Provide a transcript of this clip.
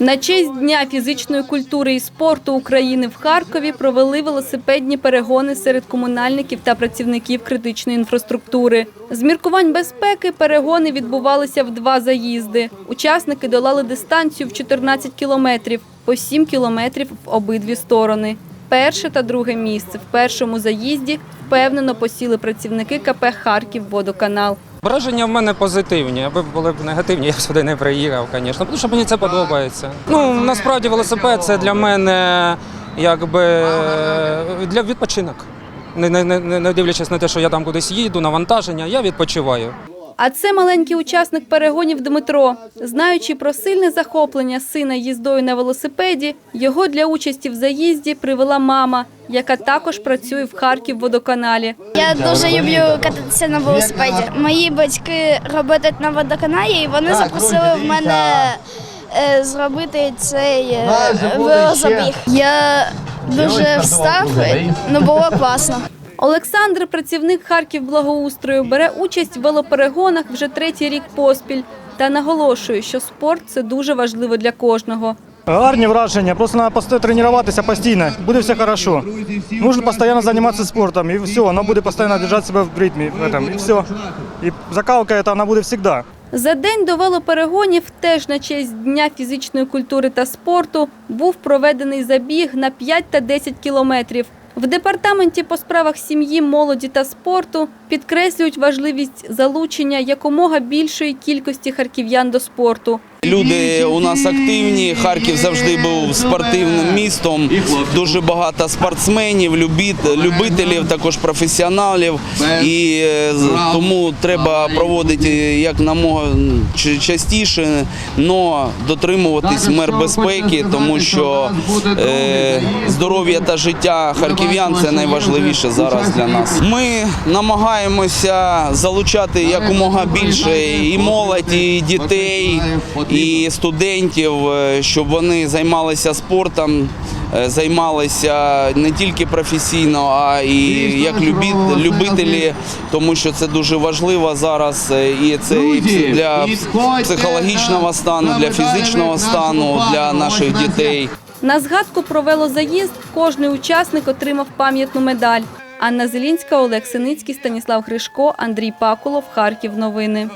На честь Дня фізичної культури і спорту України в Харкові провели велосипедні перегони серед комунальників та працівників критичної інфраструктури. З міркувань безпеки перегони відбувалися в два заїзди. Учасники долали дистанцію в 14 кілометрів, по 7 кілометрів в обидві сторони. Перше та друге місце в першому заїзді впевнено посіли працівники КП «Харківводоканал». Враження в мене позитивні. Аби були б негативні, я б сюди не приїхав, звісно. Тому що мені це подобається. Ну насправді велосипед це для мене якби для відпочинок. Не, не, не дивлячись на те, що я там кудись їду, навантаження, я відпочиваю. А це маленький учасник перегонів Дмитро. Знаючи про сильне захоплення сина їздою на велосипеді, його для участі в заїзді привела мама, яка також працює в Харків водоканалі. Я дуже люблю кататися на велосипеді. Мої батьки працюють на водоканалі, і вони запросили в мене е, зробити цей е, велозабіг. Я дуже встав, ну було класно. Олександр, працівник Харків благоустрою, бере участь в велоперегонах вже третій рік поспіль та наголошує, що спорт це дуже важливо для кожного. Гарні враження, просто треба тренуватися постійно, буде все хорошо. Нужно постійно займатися спортом, і все, воно буде постійно держати себе в ритмі, в этом, і все. І закалка вона буде завжди. За день до велоперегонів, теж на честь Дня фізичної культури та спорту, був проведений забіг на 5 та 10 кілометрів. В департаменті по справах сім'ї, молоді та спорту підкреслюють важливість залучення якомога більшої кількості харків'ян до спорту. Люди у нас активні. Харків завжди був спортивним містом. Дуже багато спортсменів, любителів, також професіоналів. І е, тому треба проводити як намога частіше, але дотримуватись мер безпеки, тому що е, здоров'я та життя харків'ян це найважливіше зараз для нас. Ми намагаємося залучати якомога більше і молодь, і дітей, і студентів, е, щоб вони займалися спортом, е, займалися не тільки професійно, а і як любі- любителі, тому що це дуже важливо зараз. е, І це і для психологічного стану, для фізичного стану, для наших дітей. На згадку про велозаїзд кожний учасник отримав пам'ятну медаль. Анна Зелінська, Олег Синицький, Станіслав Гришко, Андрій Пакулов, Харків. Новини.